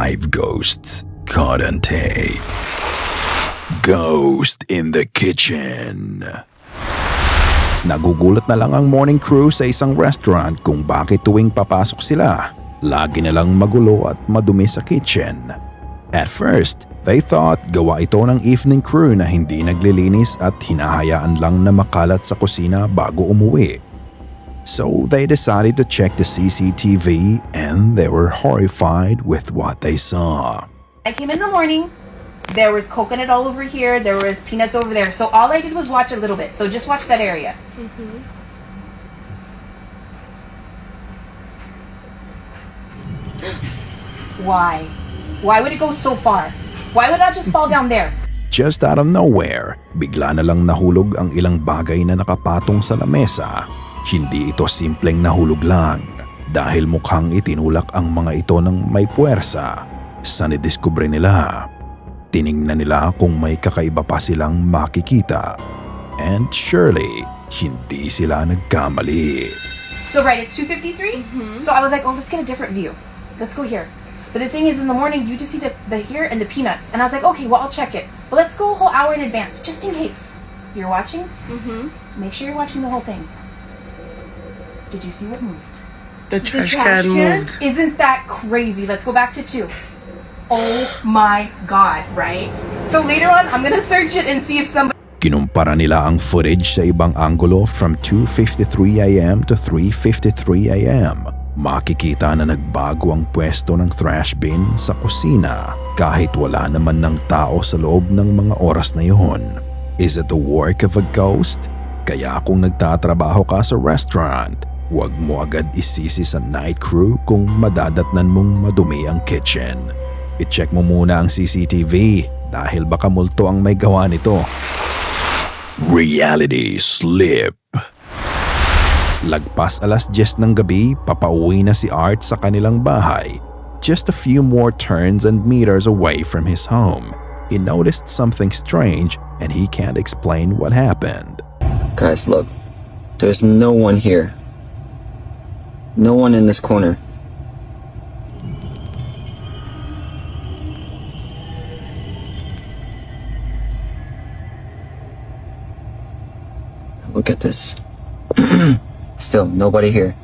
Five ghosts caught on tape. Ghost in the kitchen. Nagugulat na lang ang morning crew sa isang restaurant kung bakit tuwing papasok sila, lagi na lang magulo at madumi sa kitchen. At first, they thought gawa ito ng evening crew na hindi naglilinis at hinahayaan lang na makalat sa kusina bago umuwi. So they decided to check the CCTV and they were horrified with what they saw. I came in the morning. There was coconut all over here. There was peanuts over there. So all I did was watch a little bit. So just watch that area. Mm-hmm. Why? Why would it go so far? Why would it not just fall down there? Just out of nowhere, bigla na lang nahulog ang ilang bagay na nakapatong sa lamesa. Hindi ito simpleng nahulog lang dahil mukhang itinulak ang mga ito ng may puwersa. Sa nidiskubre nila, tiningnan nila kung may kakaiba pa silang makikita. And surely, hindi sila nagkamali. So right, it's 253. So I was like, oh, let's get a different view. Let's go here. But the thing is, in the morning, you just see the, the here and the peanuts. And I was like, okay, well, I'll check it. But let's go a whole hour in advance, just in case. You're watching? Mm-hmm. Make sure you're watching the whole thing. Did you see what moved? The trash, can moved. Isn't that crazy? Let's go back to two. Oh my god, right? So later on, I'm gonna search it and see if somebody. Kinumpara nila ang footage sa ibang anggulo from 2.53am to 3.53am. Makikita na nagbago ang pwesto ng trash bin sa kusina kahit wala naman ng tao sa loob ng mga oras na yon. Is it the work of a ghost? Kaya kung nagtatrabaho ka sa restaurant, huwag mo agad isisi sa night crew kung madadatnan mong madumi ang kitchen. I-check mo muna ang CCTV dahil baka multo ang may gawa nito. Reality Slip Lagpas alas 10 ng gabi, papauwi na si Art sa kanilang bahay. Just a few more turns and meters away from his home, he noticed something strange and he can't explain what happened. Guys, look. There's no one here. No one in this corner. Look at this. Still, nobody here.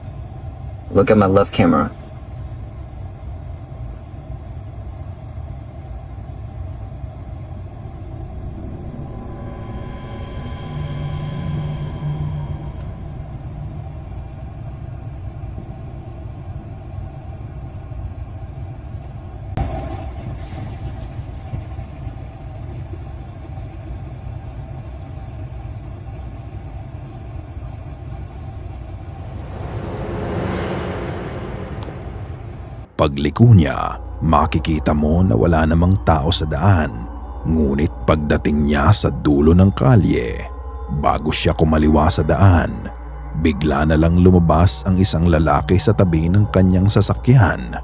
Look at my left camera. Pagliko niya, makikita mo na wala namang tao sa daan. Ngunit pagdating niya sa dulo ng kalye, bago siya kumaliwa sa daan, bigla na lang lumabas ang isang lalaki sa tabi ng kanyang sasakyan.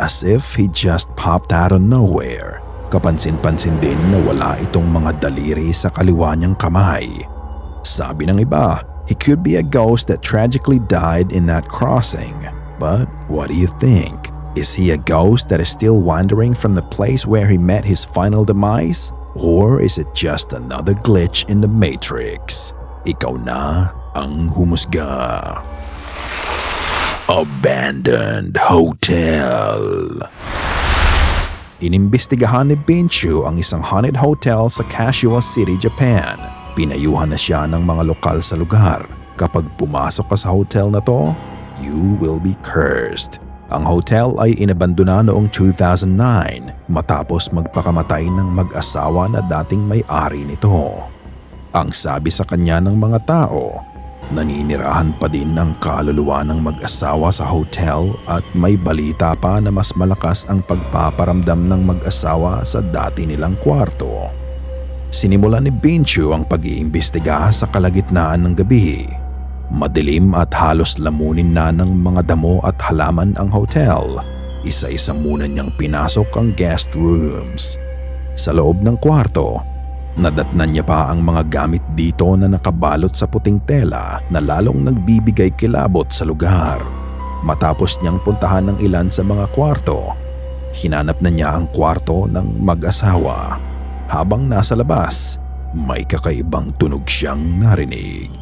As if he just popped out of nowhere. Kapansin-pansin din na wala itong mga daliri sa kaliwa niyang kamay. Sabi ng iba, he could be a ghost that tragically died in that crossing. But what do you think? Is he a ghost that is still wandering from the place where he met his final demise? Or is it just another glitch in the Matrix? Ikaw na ang humusga. Abandoned Hotel Inimbestigahan ni Binchu ang isang haunted hotel sa Kashiwa City, Japan. Pinayuhan na siya ng mga lokal sa lugar. Kapag pumasok ka sa hotel na to, you will be cursed. Ang hotel ay inabandona noong 2009 matapos magpakamatay ng mag-asawa na dating may-ari nito. Ang sabi sa kanya ng mga tao, naninirahan pa din ang kaluluwa ng mag-asawa sa hotel at may balita pa na mas malakas ang pagpaparamdam ng mag-asawa sa dati nilang kwarto. Sinimulan ni Binchu ang pag-iimbestiga sa kalagitnaan ng gabi Madilim at halos lamunin na ng mga damo at halaman ang hotel. Isa-isa muna niyang pinasok ang guest rooms. Sa loob ng kwarto, nadatnan niya pa ang mga gamit dito na nakabalot sa puting tela na lalong nagbibigay kilabot sa lugar. Matapos niyang puntahan ng ilan sa mga kwarto, Hinanap na niya ang kwarto ng mag-asawa. Habang nasa labas, may kakaibang tunog siyang narinig.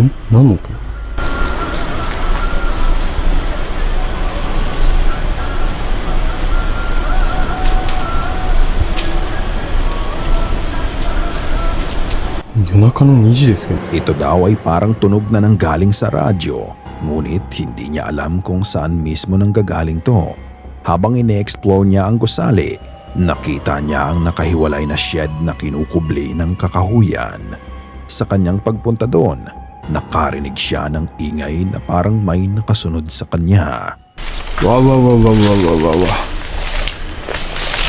ん何の音 夜中の2時ですけど Ito daw ay parang tunog na nanggaling sa radyo, ngunit hindi niya alam kung saan mismo nanggagaling to. Habang ine-explore niya ang gusali, nakita niya ang nakahiwalay na shed na kinukubli ng kakahuyan. Sa kanyang pagpunta doon, nakarinig siya ng ingay na parang may nakasunod sa kanya. Wow, wow, wow, wow, wow, wow, wow.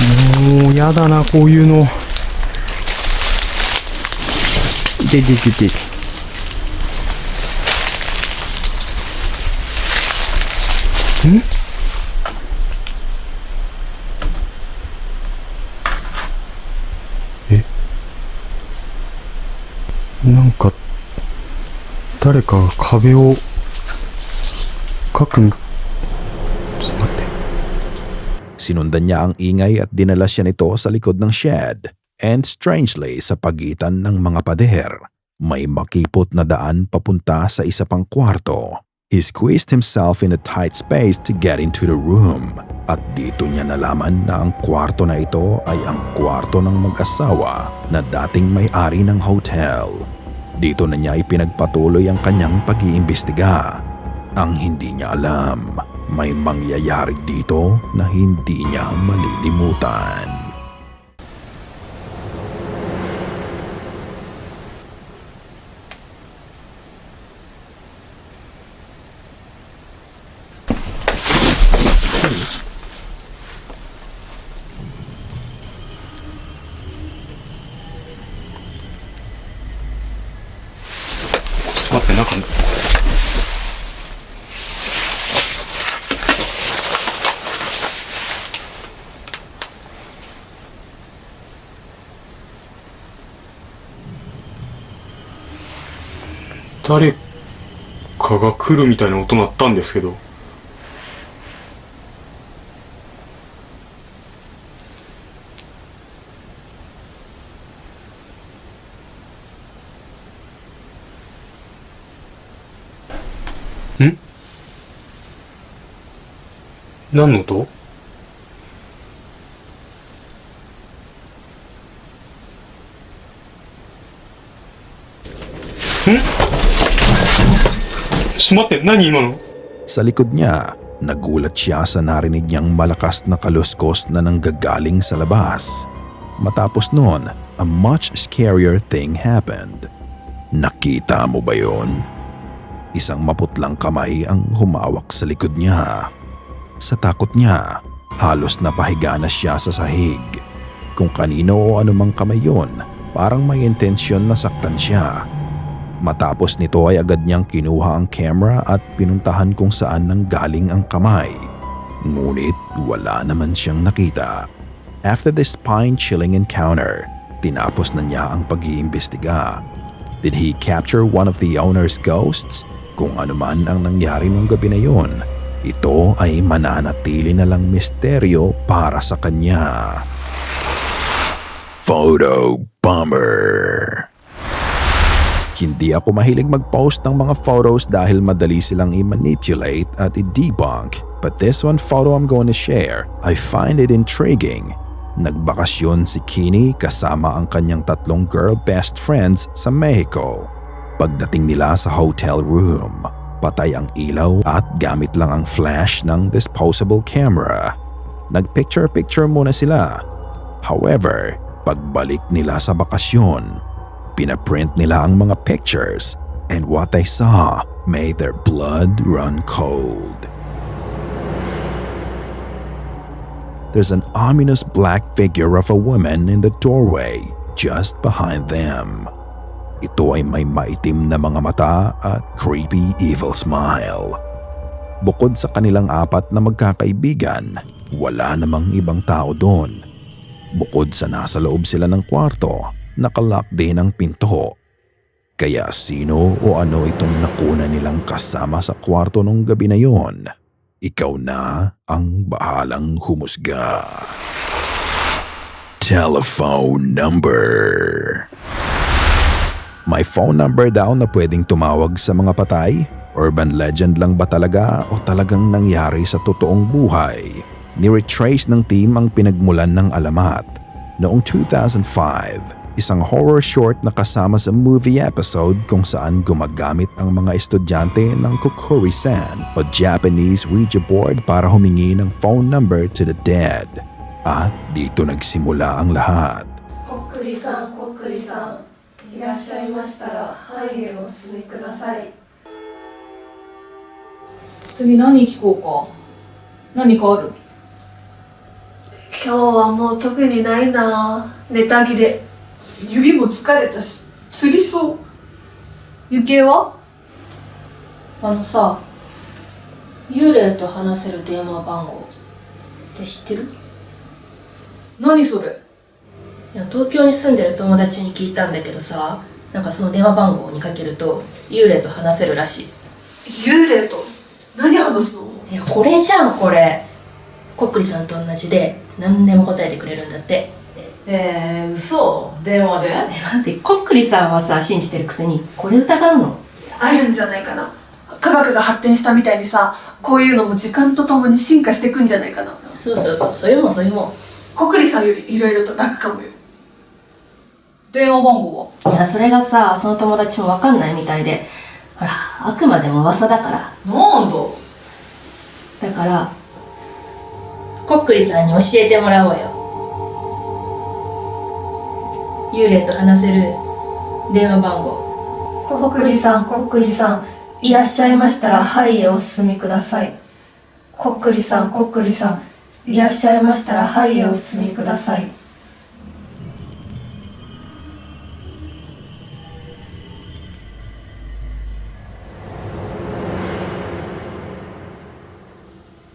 Oh, yada na, kuyu no. Dig, dig, dig, dig. Hmm? 誰かが壁をかくみちょっと待って Sinundan niya ang ingay at dinala siya nito sa likod ng shed. And strangely, sa pagitan ng mga pader, may makipot na daan papunta sa isa pang kwarto. He squeezed himself in a tight space to get into the room. At dito niya nalaman na ang kwarto na ito ay ang kwarto ng mag-asawa na dating may-ari ng hotel. Dito na niya ipinagpatuloy ang kanyang pag-iimbestiga. Ang hindi niya alam, may mangyayari dito na hindi niya malilimutan. 誰かが来るみたいな音鳴ったんですけど。ん？何の音？ん？Sumatid na niya? Sa likod niya, nagulat siya sa narinig niyang malakas na kaluskos na nanggagaling sa labas. Matapos noon, a much scarier thing happened. Nakita mo ba yon? Isang maputlang kamay ang humawak sa likod niya. Sa takot niya, halos napahiga na siya sa sahig. Kung kanino o anumang kamay yon, parang may intensyon na saktan siya Matapos nito ay agad niyang kinuha ang camera at pinuntahan kung saan nang galing ang kamay. Ngunit wala naman siyang nakita. After this spine-chilling encounter, tinapos na niya ang pag-iimbestiga. Did he capture one of the owner's ghosts? Kung ano man ang nangyari nung gabi na yun, ito ay mananatili na lang misteryo para sa kanya. Photo Bomber Hindi ako mahilig mag-post ng mga photos dahil madali silang i-manipulate at i-debunk. But this one photo I'm going to share, I find it intriguing. Nagbakasyon si Kini kasama ang kanyang tatlong girl best friends sa Mexico. Pagdating nila sa hotel room, patay ang ilaw at gamit lang ang flash ng disposable camera. Nagpicture-picture muna sila. However, pagbalik nila sa bakasyon, pinaprint nila ang mga pictures and what they saw made their blood run cold. There's an ominous black figure of a woman in the doorway just behind them. Ito ay may maitim na mga mata at creepy evil smile. Bukod sa kanilang apat na magkakaibigan, wala namang ibang tao doon. Bukod sa nasa loob sila ng kwarto, nakalock din ang pinto. Kaya sino o ano itong nakuna nilang kasama sa kwarto nung gabi na yon? Ikaw na ang bahalang humusga. Telephone number. May phone number daw na pwedeng tumawag sa mga patay? Urban legend lang ba talaga o talagang nangyari sa totoong buhay? Ni-retrace ng team ang pinagmulan ng alamat. Noong 2005, isang horror short na kasama sa movie episode kung saan gumagamit ang mga estudyante ng Kokori-san o Japanese Ouija board para humingi ng phone number to the dead. At dito nagsimula ang lahat. こっくりさんこっくりさんいらっしゃいましたら範囲へお進みください次何聞こうか何かある今日はもう特にないなネタ切れ 指も疲れたし釣りそう。ゆきえはあのさ幽霊と話せる電話番号って知ってる？何それ？いや東京に住んでる友達に聞いたんだけどさなんかその電話番号にかけると幽霊と話せるらし幽霊と？何話すの？いいやこれじゃんこれ。こっくりさんと同じで何でも答えてくれるんだって。えー、嘘電話で？なんでこっくりさんはさ信じてるくせにこれ疑うの？あるんじゃないかな。科学が発展したみたいにさこういうのも時間とともに進化していくんじゃないかな。そうそうそうそういうもんそういうもん。こっくりさんよりいろいろと楽かもよ。電話番号は？いやそれがさその友達も分かんないみたいで。ほらあくまでも噂だから。なんだ？だからこっくりさんに教えてもらおうよ幽霊と話せる電話番号。こっくりさんこっくりさんいらっしゃいましたらはいへお進みください。こっくりさんこっくりさんいらっしゃいましたらはいへお進みください。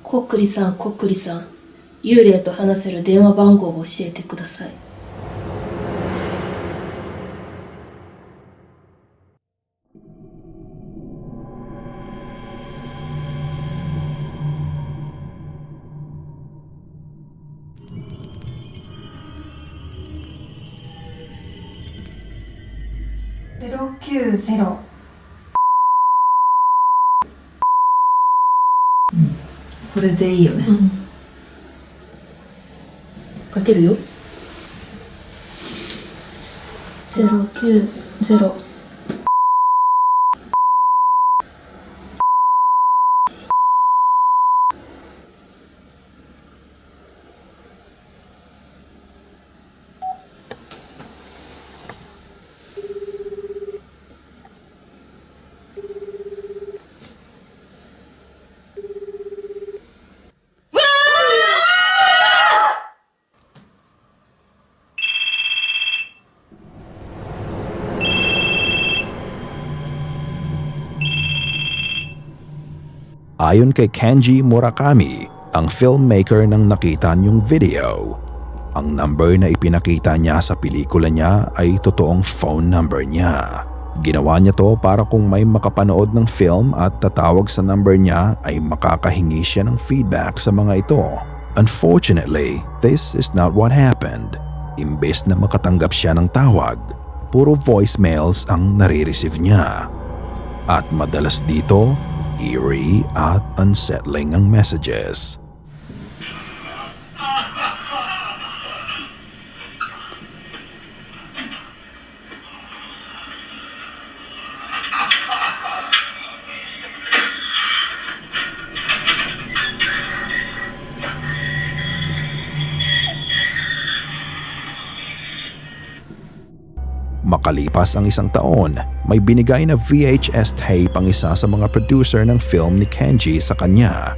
こっくりさんこっくりさん幽霊と話せる電話番号を教えてください九ゼロ。これでいいよね。かけるよ。ゼロ九ゼロ。Ayon kay Kenji Murakami, ang filmmaker ng nakita niyong video, ang number na ipinakita niya sa pelikula niya ay totoong phone number niya. Ginawa niya to para kung may makapanood ng film at tatawag sa number niya ay makakahingi siya ng feedback sa mga ito. Unfortunately, this is not what happened. Imbes na makatanggap siya ng tawag, puro voicemails ang nare-receive niya. At madalas dito, eerie at unsettling ang messages. Makalipas ang isang taon, may binigay na VHS tape ang isa sa mga producer ng film ni Kenji sa kanya.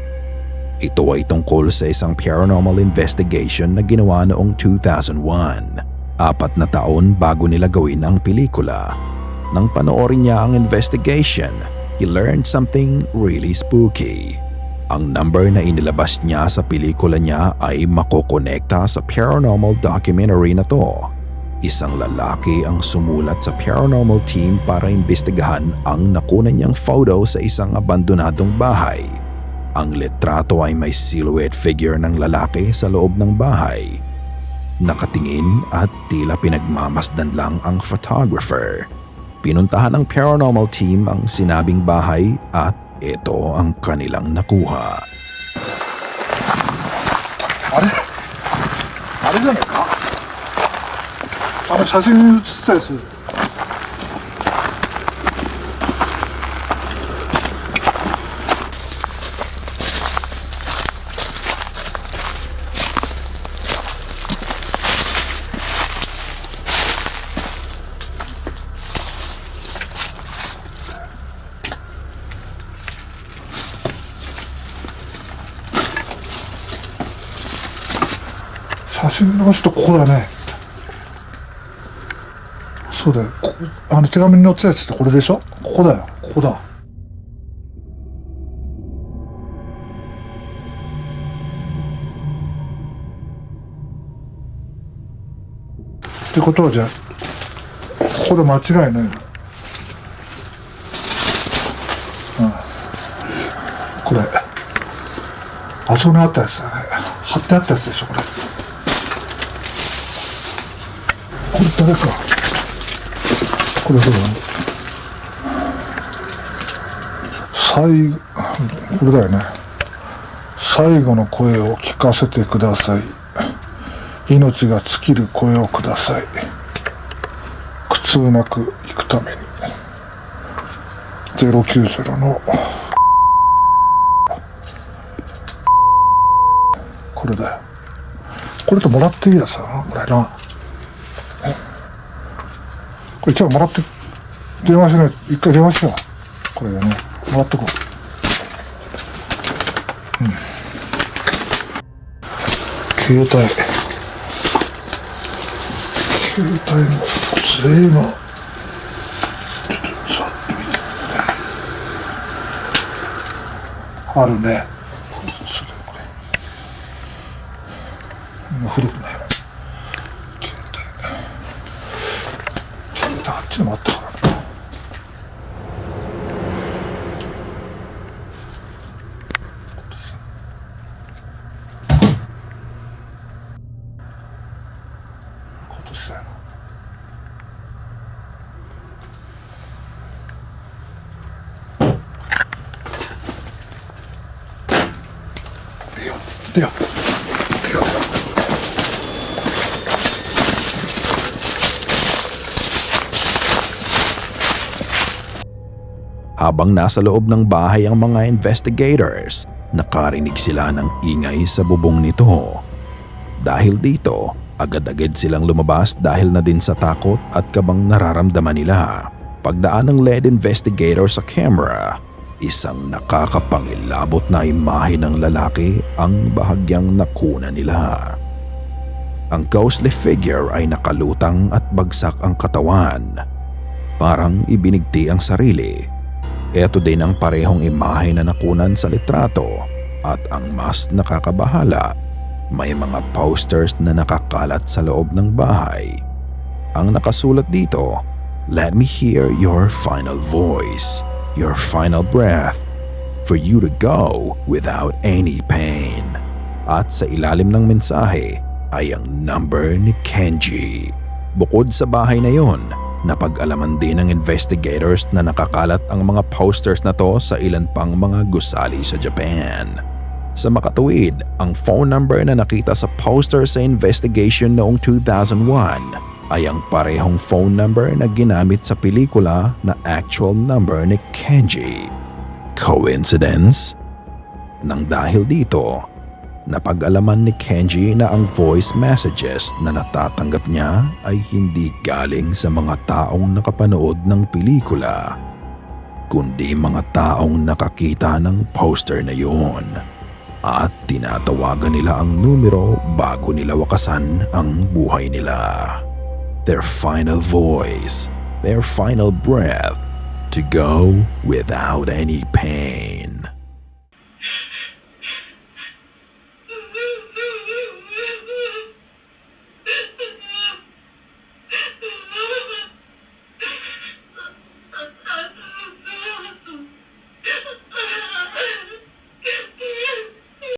Ito ay tungkol sa isang paranormal investigation na ginawa noong 2001. Apat na taon bago nila gawin ang pelikula. Nang panoorin niya ang investigation, he learned something really spooky. Ang number na inilabas niya sa pelikula niya ay makokonekta sa paranormal documentary na to. Isang lalaki ang sumulat sa paranormal team para imbestigahan ang nakunan niyang photo sa isang abandonadong bahay. Ang litrato ay may silhouette figure ng lalaki sa loob ng bahay. Nakatingin at tila pinagmamasdan lang ang photographer. Pinuntahan ng paranormal team ang sinabing bahay at ito ang kanilang nakuha. あれあの写真に写ったやつ写真の人ここだねそうだよ。あの手紙に載ってたやつってこれでしょ？ここだよ。ここだ。ってことはじゃあここで間違いないな。うん。これあそこにあったやつだね。貼ってあったやつでしょこれ。これ誰か？これそうだ？ね最これだよね。最後の声を聞かせてください。命が尽きる声をください。苦痛なく生くために。090の。これだよ。これともらっていいやつだなこれな。これ一応もらって電話しない一回電話しよ。うこれでねもらっとこう。うん。携帯。携帯の税のちょっとさっと見て。あるね。だ。ょっちのったかなでよ。Habang nasa loob ng bahay ang mga investigators, nakarinig sila ng ingay sa bubong nito. Dahil dito, agad-agad silang lumabas dahil na din sa takot at kabang nararamdaman nila. Pagdaan ng lead investigator sa camera, isang nakakapangilabot na imahe ng lalaki ang bahagyang nakuna nila. Ang ghostly figure ay nakalutang at bagsak ang katawan. Parang ibinigti ang sarili ito din ang parehong imahe na nakunan sa litrato at ang mas nakakabahala, may mga posters na nakakalat sa loob ng bahay. Ang nakasulat dito, Let me hear your final voice, your final breath, for you to go without any pain. At sa ilalim ng mensahe ay ang number ni Kenji. Bukod sa bahay na yon, Napag-alaman din ng investigators na nakakalat ang mga posters na to sa ilan pang mga gusali sa Japan. Sa makatuwid, ang phone number na nakita sa poster sa investigation noong 2001 ay ang parehong phone number na ginamit sa pelikula na actual number ni Kenji. Coincidence? Nang dahil dito, napag-alaman ni Kenji na ang voice messages na natatanggap niya ay hindi galing sa mga taong nakapanood ng pelikula, kundi mga taong nakakita ng poster na yun. At tinatawagan nila ang numero bago nila wakasan ang buhay nila. Their final voice, their final breath to go without any pain.